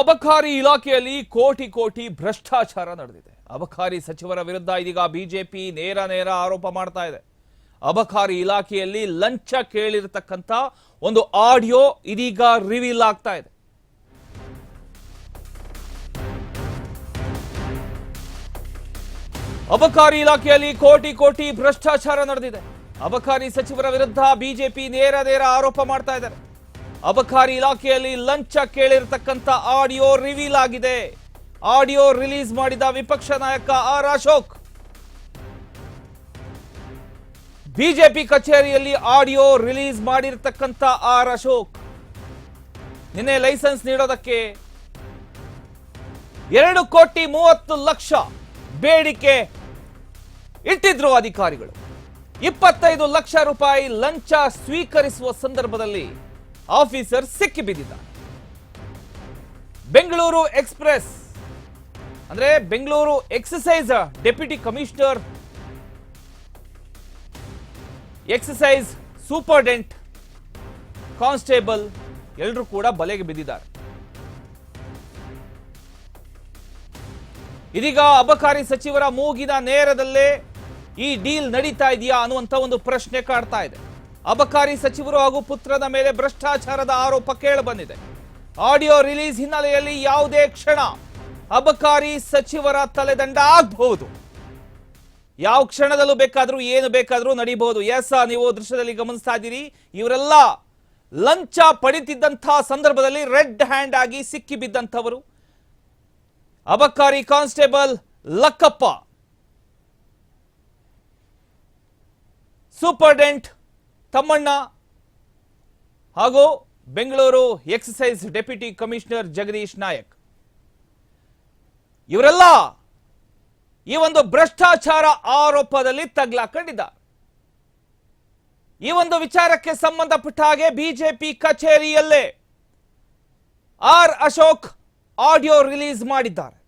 ಅಬಕಾರಿ ಇಲಾಖೆಯಲ್ಲಿ ಕೋಟಿ ಕೋಟಿ ಭ್ರಷ್ಟಾಚಾರ ನಡೆದಿದೆ. ಅಬಕಾರಿ ಸಚಿವರ ವಿರುದ್ಧ ಇದೀಗ ಬಿಜೆಪಿ ನೇರ ನೇರ ಆರೋಪ ಮಾಡ್ತಾ ಇದೆ. ಅಬಕಾರಿ ಇಲಾಖೆಯಲ್ಲಿ ಲಂಚ ಕೇಳಿರತಕ್ಕಂತ ಒಂದು ಆಡಿಯೋ ಇದೀಗ ರಿವೀಲ್ ಆಗ್ತಾ ಇದೆ. ಅಬಕಾರಿ ಇಲಾಖೆಯಲ್ಲಿ ಕೋಟಿ ಕೋಟಿ ಭ್ರಷ್ಟಾಚಾರ ನಡೆದಿದೆ. ಅಬಕಾರಿ ಸಚಿವರ ವಿರುದ್ಧ ಬಿಜೆಪಿ ನೇರ ನೇರ ಆರೋಪ ಮಾಡ್ತಾ ಇದ್ದಾರೆ. ಅಬಕಾರಿ ಇಲಾಖೆಯಲ್ಲಿ ಲಂಚ ಕೇಳಿರತಕ್ಕಂತ ಆಡಿಯೋ ರಿವೀಲ್ ಆಗಿದೆ. ಆಡಿಯೋ ರಿಲೀಸ್ ಮಾಡಿದ ವಿಪಕ್ಷ ನಾಯಕ ಆರ್ ಅಶೋಕ್. ಬಿಜೆಪಿ ಕಚೇರಿಯಲ್ಲಿ ಆಡಿಯೋ ರಿಲೀಸ್ ಮಾಡಿರ್ತಕ್ಕಂಥ ಆರ್ ಅಶೋಕ್. ನಿನ್ನೆ ಲೈಸೆನ್ಸ್ ನೀಡೋದಕ್ಕೆ ಎರಡು ಕೋಟಿ ಮೂವತ್ತು ಲಕ್ಷ ಬೇಡಿಕೆ ಇಟ್ಟಿದ್ರು ಅಧಿಕಾರಿಗಳು. ಇಪ್ಪತ್ತೈದು ಲಕ್ಷ ರೂಪಾಯಿ ಲಂಚ ಸ್ವೀಕರಿಸುವ ಸಂದರ್ಭದಲ್ಲಿ ಆಫೀಸರ್ ಸಿಕ್ಕಿ ಸಿಕ್ಕಿಬಿದ್ದಿದ್ದಾರೆ ಬೆಂಗಳೂರು ಎಕ್ಸ್ಪ್ರೆಸ್, ಅಂದ್ರೆ Bengaluru excise deputy commissioner excise superintendent, constable ಎಲ್ಲರೂ ಕೂಡ ಬಲೆಗೆ ಬಿದ್ದಿದ್ದಾರೆ. ಇದೀಗ ಅಬಕಾರಿ ಸಚಿವರ ಮೂಗಿನ ನೇರದಲ್ಲೇ ಈ ಡೀಲ್ ನಡೀತಾ ಇದೆಯಾ ಅನ್ನುವಂತ ಒಂದು ಪ್ರಶ್ನೆ ಕಾಡ್ತಾ ಇದೆ. ಅಬಕಾರಿ ಸಚಿವರು ಹಾಗೂ ಪುತ್ರನ ಮೇಲೆ ಭ್ರಷ್ಟಾಚಾರದ ಆರೋಪ ಕೇಳಬಂದಿದೆ. ಆಡಿಯೋ ರಿಲೀಸ್ ಹಿನ್ನೆಲೆಯಲ್ಲಿ ಯಾವುದೇ ಕ್ಷಣ ಅಬಕಾರಿ ಸಚಿವರ ತಲೆದಂಡ ಆಗಬಹುದು. ಯಾವ ಕ್ಷಣದಲ್ಲೂ ಬೇಕಾದರೂ, ಏನು ಬೇಕಾದರೂ ನಡೀಬಹುದು. ಎಸ್ ನೀವು ದೃಶ್ಯದಲ್ಲಿ ಗಮನಿಸ್ತಾ ಇದ್ದೀರಿ. ಇವರೆಲ್ಲ ಲಂಚ ಪಡಿತಿದ್ದಂತಹ ಸಂದರ್ಭದಲ್ಲಿ ರೆಡ್ ಹ್ಯಾಂಡ್ ಆಗಿ ಸಿಕ್ಕಿ ಬಿದ್ದಂಥವರು. ಅಬಕಾರಿ ಕಾನ್ಸ್ಟೇಬಲ್ ಲಕ್ಕಪ್ಪ. ಸೂಪರ್ಡೆಂಟ್ ತಮ್ಮಣ್ಣ ಹಾಗೂ Bengaluru excise deputy commissioner Jagadish Nayak. ಇವರೆಲ್ಲ ಈ ಒಂದು ಭ್ರಷ್ಟಾಚಾರ ಆರೋಪದಲ್ಲಿ ತಗ್ಲಾಕೊಂಡಿದ್ದಾರೆ. ಈ ಒಂದು ವಿಚಾರಕ್ಕೆ ಸಂಬಂಧಪಟ್ಟ ಹಾಗೆ ಬಿಜೆಪಿ ಕಚೇರಿಯಲ್ಲೇ ಆರ್ ಅಶೋಕ್ ಆಡಿಯೋ ರಿಲೀಸ್ ಮಾಡಿದ್ದಾರೆ.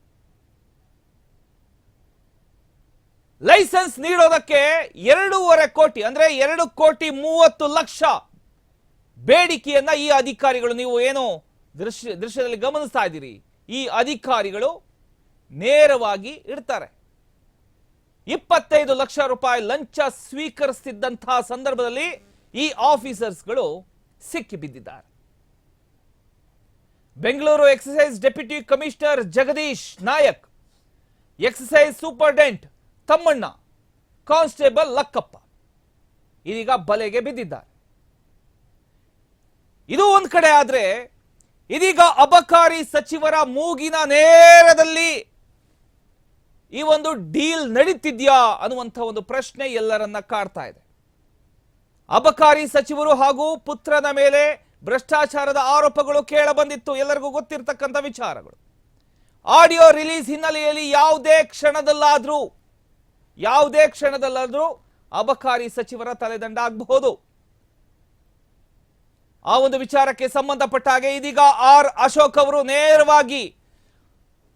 ಲೈಸೆನ್ಸ್ ನೀಡೋದಕ್ಕೆ ಎರಡೂವರೆ ಕೋಟಿ, ಅಂದ್ರೆ ಎರಡು ಕೋಟಿ ಮೂವತ್ತು ಲಕ್ಷ ಬೇಡಿಕೆಯನ್ನ ಈ ಅಧಿಕಾರಿಗಳು, ನೀವು ಏನು ದೃಶ್ಯ, ದೃಶ್ಯದಲ್ಲಿ ಗಮನಿಸ್ತಾ ಇದ್ದೀರಿ, ಈ ಅಧಿಕಾರಿಗಳು ನೇರವಾಗಿ ಇಡ್ತಾರೆ. ಇಪ್ಪತ್ತೈದು ಲಕ್ಷ ರೂಪಾಯಿ ಲಂಚ ಸ್ವೀಕರಿಸುತ್ತಿದ್ದಂತಹ ಸಂದರ್ಭದಲ್ಲಿ ಈ ಆಫೀಸರ್ಸ್ಗಳು ಸಿಕ್ಕಿ ಬಿದ್ದಿದ್ದಾರೆ. Bengaluru excise deputy commissioner Jagadish Nayak, excise superintendent Thammanna, constable Lakkappa, ಇದೀಗ ಬಲೆಗೆ ಬಿದ್ದಿದ್ದಾರೆ. ಇದು ಒಂದು ಕಡೆ ಆದ್ರೆ, ಇದೀಗ ಅಬಕಾರಿ ಸಚಿವರ ಮೂಗಿನ ನೇರದಲ್ಲಿ ಈ ಒಂದು ಡೀಲ್ ನಡೀತಿದ್ಯಾ ಅನ್ನುವಂಥ ಒಂದು ಪ್ರಶ್ನೆ ಎಲ್ಲರನ್ನ ಕಾಡ್ತಾ ಇದೆ. ಅಬಕಾರಿ ಸಚಿವರು ಹಾಗೂ ಪುತ್ರನ ಮೇಲೆ ಭ್ರಷ್ಟಾಚಾರದ ಆರೋಪಗಳು ಕೇಳಬಂದಿತ್ತು. ಎಲ್ಲರಿಗೂ ಗೊತ್ತಿರತಕ್ಕಂಥ ವಿಚಾರಗಳು. ಆಡಿಯೋ ರಿಲೀಸ್ ಹಿನ್ನೆಲೆಯಲ್ಲಿ ಯಾವುದೇ ಕ್ಷಣದಲ್ಲಾದ್ರೂ ಯಾವುದೇ ಕ್ಷಣದಲ್ಲಾದರೂ ಅಬಕಾರಿ ಸಚಿವರ ತಲೆದಂಡ ಆಗಬಹುದು. ಆ ಒಂದು ವಿಚಾರಕ್ಕೆ ಸಂಬಂಧಪಟ್ಟ ಹಾಗೆ ಇದೀಗ ಆರ್ ಅಶೋಕ್ ಅವರು ನೇರವಾಗಿ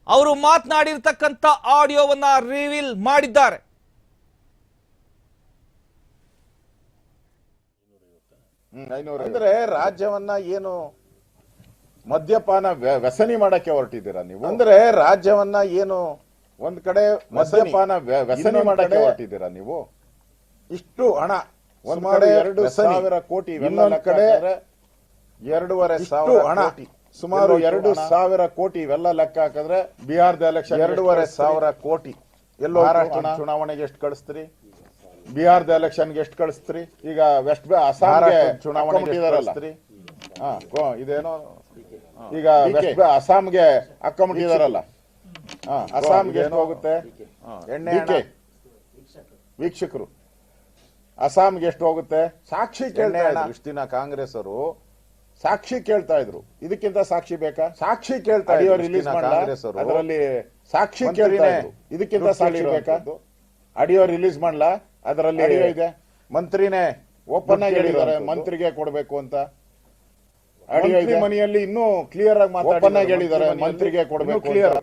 ಅವರು ಮಾತನಾಡಿರ್ತಕ್ಕಂಥ ಆಡಿಯೋವನ್ನ ರಿವೀಲ್ ಮಾಡಿದ್ದಾರೆ. ಅಂದ್ರೆ ರಾಜ್ಯವನ್ನ ಏನು ಮದ್ಯಪಾನ ವ್ಯ- ವ್ಯಸನಿ ಮಾಡಕ್ಕೆ ಹೊರಟಿದ್ದೀರಾ ನೀವು? ಅಂದ್ರೆ ರಾಜ್ಯವನ್ನ ಏನು ಒಂದ್ ಕಡೆ ಮದ್ಯಪಾನ ವ್ಯ- ವ್ಯಸನಿ ಮಾಡಕ್ಕೆ ಹೊರಟಿದ್ದೀರಾ ನೀವು? ಇಷ್ಟು ಹಣ ಒಂದ್ ಕಡೆ ಎರಡು ಸಾವಿರ ಕೋಟಿ ಇನ್ನೊಂದ್ ಕಡೆ ಎರಡೂವರೆ ಸಾವಿರ ಹಣ ಸುಮಾರು ಎರಡು ಸಾವಿರ ಕೋಟಿ ಇವೆಲ್ಲ ಲೆಕ್ಕ ಹಾಕಿದ್ರೆ ಬಿಹಾರದ ಎಲೆಕ್ಷನ್ ಎರಡೂವರೆ ಸಾವಿರ ಕೋಟಿ. ಎಲ್ಲೋ ಮಹಾರಾಷ್ಟ್ರ ಚುನಾವಣೆಗೆ ಎಷ್ಟು ಕಳಿಸ್ತೀರಿ? ಬಿಹಾರದ ಎಲೆಕ್ಷನ್ಗೆ ಎಷ್ಟು ಕಳಿಸ್ತೀರಿ? ಈಗ ವೆಸ್ಟ್ ಅಸ್ಸಾಂಗೆ ಚುನಾವಣೆ ಇದೇನೋ ಈಗ ವೆಸ್ಟ್ ಅಸ್ಸಾಂಗೆ ಹಾಕೊಂಬಿಟ್ಟಿದಾರಲ್ಲ ಹಾ ಅಸ್ಸಾಂಗೆ ಎಷ್ಟು ಹೋಗುತ್ತೆ ಎಣ್ಣೆ ವೀಕ್ಷಕರು. ಅಸ್ಸಾಂಗೆ ಎಷ್ಟು ಹೋಗುತ್ತೆ ಸಾಕ್ಷಿ ಕೇಳ್ತಾ ಇದ್ರು ಇಷ್ಟು ದಿನ ಕಾಂಗ್ರೆಸ್ ಅವರು ಸಾಕ್ಷಿ ಕೇಳ್ತಾ ಇದ್ರು. ಇದಕ್ಕಿಂತ ಸಾಕ್ಷಿ ಬೇಕಾ? ಸಾಕ್ಷಿ ಕೇಳ್ತಾ ಇದ್ರು. ರಿಲೀಸ್ ಕಾಂಗ್ರೆಸ್ ಅದರಲ್ಲಿ ಸಾಕ್ಷಿ ಕೇಳ್ತಾ ಇದ್ರು. ಇದಕ್ಕಿಂತ ಸಾಕ್ಷಿ ಬೇಕಾ? ಆಡಿಯೋ ರಿಲೀಸ್ ಮಾಡ್ಲಾ? ಅದರಲ್ಲಿ ಇದೆ. ಮಂತ್ರಿನೇ ಓಪನ್ ಆಗಿ ಹೇಳಿದ್ದಾರೆ. ಮಂತ್ರಿಗೆ ಕೊಡಬೇಕು ಅಂತ. ಅಡಿಯೋ ಇದೆ. ಮನೆಯಲ್ಲಿ ಇನ್ನೂ ಕ್ಲಿಯರ್ ಆಗಿ ಓಪನ್ ಆಗಿ ಹೇಳಿದ್ದಾರೆ. ಮಂತ್ರಿಗೆ ಕೊಡಬೇಕು ಕ್ಲಿಯರ್